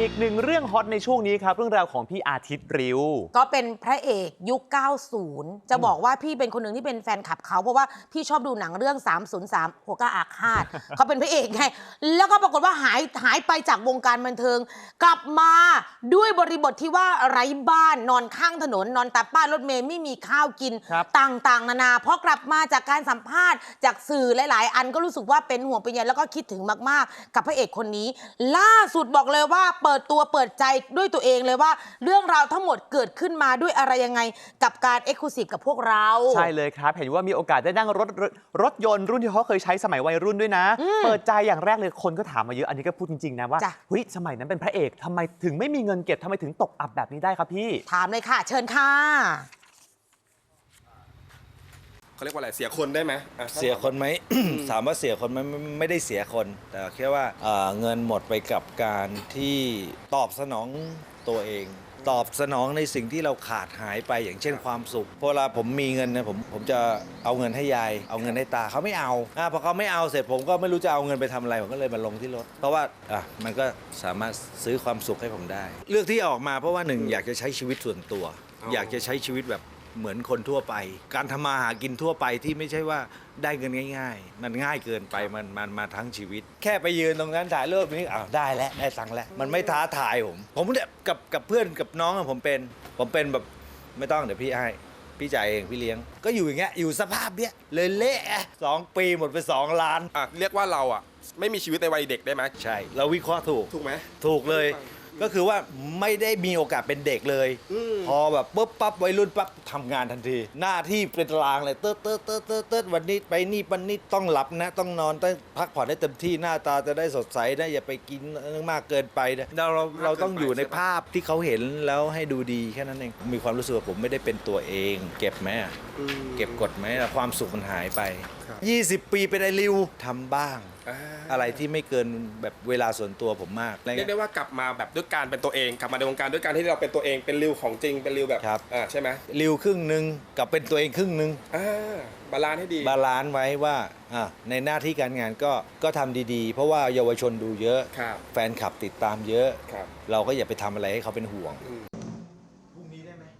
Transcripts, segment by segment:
อีกหนึ่งเรื่องฮอตในช่วงนี้ครับ เรื่องราวของพี่อาทิตย์ริว ก็เป็นพระเอกยุค 90 จะบอกว่าพี่เป็นคนหนึ่งที่เป็นแฟนคลับเขาเพราะว่าพี่ชอบดูหนังเรื่อง 303 หัวกล้าอาฆาต เขาเป็นพระเอกไง แล้วก็ปรากฏว่าหายหายไปจากวงการบันเทิง กลับมาด้วยบริบทที่ว่าไร้บ้านนอนข้างถนน นอนตามป้ายรถเมล์ไม่มีข้าวกินครับต่างๆ นานาพอกลับมาจากการสัมภาษณ์จากสื่อหลาย ๆ อันก็รู้สึกว่าเป็นห่วงเป็นใยแล้วก็คิดถึงมาก ๆ กับพระเอกคนนี้ ล่าสุดบอกเลยว่าเปิดตัวเปิดใจด้วยตัวเองเลยว่า เรื่องราวทั้งหมดเกิดขึ้นมาด้วยอะไรยังไง กับการเอ็กซ์คลูซีฟกับพวกเรา ใช่เลยครับ เห็นว่ามีโอกาสได้นั่งรถรถรถยนต์รุ่นที่เขาเคยใช้สมัยวัยรุ่นด้วยนะ อืมเปิดใจอย่างแรกเลยคนก็ถามมาเยอะอันนี้ก็พูดจริงๆนะว่าจ้ะ เฮ้ยสมัยนั้นเป็นพระเอกทำไมถึงไม่มีเงินเก็บทำไมถึงตกอับแบบนี้ได้ครับพี่ ถามเลยค่ะ เชิญค่ะ เขาเรียกว่าอะไรเสียคนได้ไหมอะเสียคนไหม ถามว่าเสียคนไหมไม่ไม่ได้เสียคน แต่แค่ว่าเอ่อเงินหมดไปกับการที่ตอบสนองตัวเอง ตอบสนองในสิ่งที่เราขาดหายไปอย่างเช่นความสุขเพราะเวลาผมมีเงินเนี่ยผมผมจะเอาเงินให้ยาย เอาเงินให้ตาเขาไม่เอาอะพอเขาไม่เอาเสร็จผมก็ไม่รู้จะเอาเงินไปทำอะไรผมก็เลยมาลงที่รถ เพราะว่าอะมันก็สามารถซื้อความสุขให้ผมได้ เลือกที่ออกมาเพราะว่าหนึ่งอยากจะใช้ชีวิตส่วนตัวอยากจะใช้ชีวิตแบบ เหมือนคนทั่วไป การทำมาหากินทั่วไปที่ไม่ใช่ว่าได้เงินง่าย ๆ มันง่ายเกินไปมันมันมาทั้งชีวิต แค่ไปยืนตรงนั้นถ่ายรูปนี้อ้าวได้แล้วได้ตังค์แล้วมันไม่ท้าทายผม ผมเนี่ยกับกับเพื่อนกับน้องอะผมเป็น ผมเป็นแบบไม่ต้องเดี๋ยวพี่ให้พี่จ่ายเองพี่เลี้ยง ก็อยู่อย่างเงี้ยอยู่สภาพเนี้ยเลยเละอะสองปีหมดไปสองล้าน อะเรียกว่าเราอะ ไม่มีชีวิตในวัยเด็กได้ไหมใช่ เราวิเคราะห์ถูกถูกไหม ถูกเลย ก็คือว่าไม่ได้มีโอกาสเป็นเด็กเลยอืมพอแบบปุ๊บปั๊บวัยรุ่นปั๊บทำงานทันที หน้าที่เป็นตารางเลยเติร์ดเติร์ดเติร์ดเติร์ดเติร์ดวันนี้ไปนี่วันนี้ต้องหลับนะ ต้องนอนต้องพักผ่อนให้เต็มที่หน้าตาจะได้สดใสนะอย่าไปกินมากเกินไปนะเราเราเราต้องอยู่ในภาพที่เขาเห็นแล้วให้ดูดีแค่นั้นเองมีความรู้สึกว่าผมไม่ได้เป็นตัวเอง เก็บไหมอะอืมเก็บกดไหมอะความสุขมันหายไปครับ20 ปีเป็นไอริวทำบ้าง อ่าอะไรที่ไม่เกินแบบเวลาส่วนตัวผมมากอะไรเรียกเงี้ยได้ว่ากลับมาแบบด้วยการเป็นตัวเองกลับมาในวงการด้วยการที่เราเป็นตัวเองเป็นริวของจริงเป็นริวแบบครับอ่าใช่ไหมริวครึ่งหนึ่งกับเป็นตัวเองครึ่งหนึ่งอ่าบาลานซ์ให้ดีบาลานซ์ไว้ว่าอะในหน้าที่การงานก็ก็ทำดีๆ เพราะว่าเยาวชนดูเยอะครับแฟนคลับติดตามเยอะครับเราก็อย่าไปทำอะไรให้เขาเป็นห่วง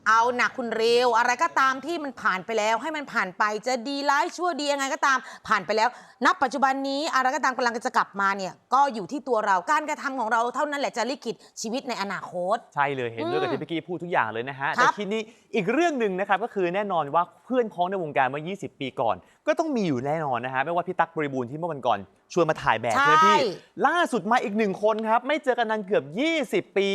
เอาหนักคุณเร็ว อะไรก็ตามที่มันผ่านไปแล้ว ให้มันผ่านไปจะดีร้ายชั่วดียังไงก็ตามผ่านไปแล้วนับปัจจุบันนี้อะไรก็ตามกำลังจะกลับมาเนี่ยก็อยู่ที่ตัวเราการกระทำของเราเท่านั้นแหละจะลิขิตชีวิตในอนาคต ใช่เลยเห็นด้วยกับอืมที่พี่กี้พูดทุกอย่างเลยนะฮะ ครัแต่บทีนี้อีกเรื่องหนึ่งนะครับก็คือแน่นอนว่าเพื่อนพ้องในวงการเมื่อ 20 ปีก่อน ก็ต้องมีอยู่แน่นอนนะฮะ ไม่ว่าพี่ตั๊กบริบูรณ์ที่เมื่อวันก่อน ชวนมาถ่ายแบบใช่ใช่ไหมพี่ ล่าสุดมาอีกหนึ่งคนครับ ไม่เจอกันนานเกือบ 20 ปี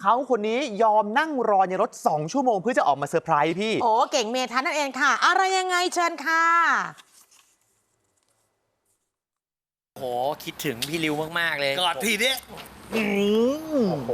เขาคนนี้ยอมนั่งรอในรถ 2 ชั่วโมงเพื่อจะออกมาเซอร์ไพรส์พี่ โอ้เก่งเมทันนั่นเองค่ะ อะไรยังไงเชิญค่ะ โหคิดถึงพี่ริวมากๆเลยกอดทีเนี้ยโอ้โห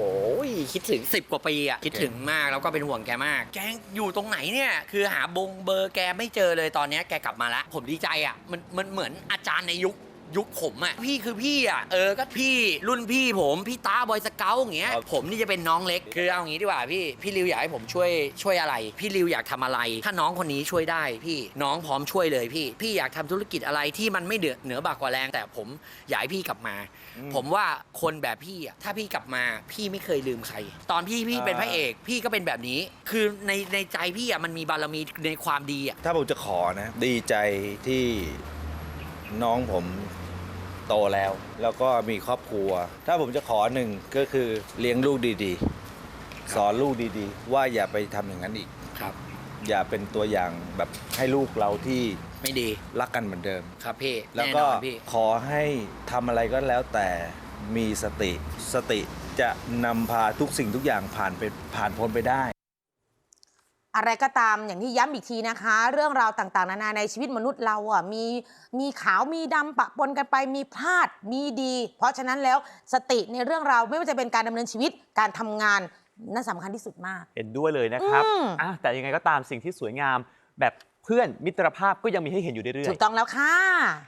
คิดถึง 10 กว่าปีอะคิดถึงมากแล้วก็เป็นห่วงแกมาก แกอยู่ตรงไหนเนี่ย คือหาบงเบอร์แกไม่เจอเลยตอนเนี้ยแกกลับมาแล้ว ผมดีใจอะมันมันเหมือนอาจารย์ในยุค ยุคผมอะพี่คือพี่อะเออก็พี่รุ่นพี่ผมพี่ตาบอยสเกลอย่างเงี้ย ผมนี่จะเป็นน้องเล็กคือเอางี้ดีกว่าพี่พี่ริวอยากให้ผมช่วยช่วยอะไร พี่ริวอยากทำอะไร ถ้าน้องคนนี้ช่วยได้พี่น้องพร้อมช่วยเลยพี่ พี่อยากทำธุรกิจอะไรที่มันไม่เหนือเหนือบากกว่าแรง แต่ผมอยากให้พี่กลับมา ผมว่าคนแบบพี่อะถ้าพี่กลับมาพี่ไม่เคยลืมใคร ตอนพี่พี่เป็นพระเอก พี่ก็เป็นแบบนี้ คือในในใจพี่อะมันมีบารมีในความดีอะถ้าผมจะขอนะ ดีใจที่ น้องผมโตแล้ว แล้วก็มีครอบครัว ถ้าผมจะขอหนึ่งก็คือเลี้ยงลูกดีๆ สอนลูกดีๆ ว่าอย่าไปทำอย่างนั้นอีก ครับ อย่าเป็นตัวอย่างแบบให้ลูกเราที่ไม่ดีรักกันเหมือนเดิม ครับพี่แล้วน่ก็นอนพี่ ขอให้ทำอะไรก็แล้วแต่มีสติ สติจะนำพาทุกสิ่งทุกอย่างผ่านไปผ่านพ้นไปได้ อะไรก็ตามอย่างที่ย้ำอีกทีนะคะ เรื่องราวต่างๆ นานาในชีวิตมนุษย์เราอะมีมีขาวมีดำปะปนกันไปมีพลาดมีดี เพราะฉะนั้นแล้วสติในเรื่องราวไม่ว่าจะเป็นการดำเนินชีวิตการทำงานนั่นสำคัญที่สุดมาก เห็นด้วยเลยนะครับอืม อะแต่ยังไงก็ตามสิ่งที่สวยงามแบบเพื่อนมิตรภาพก็ยังมีให้เห็นอยู่เรื่อยถูๆกต้องแล้วค่ะ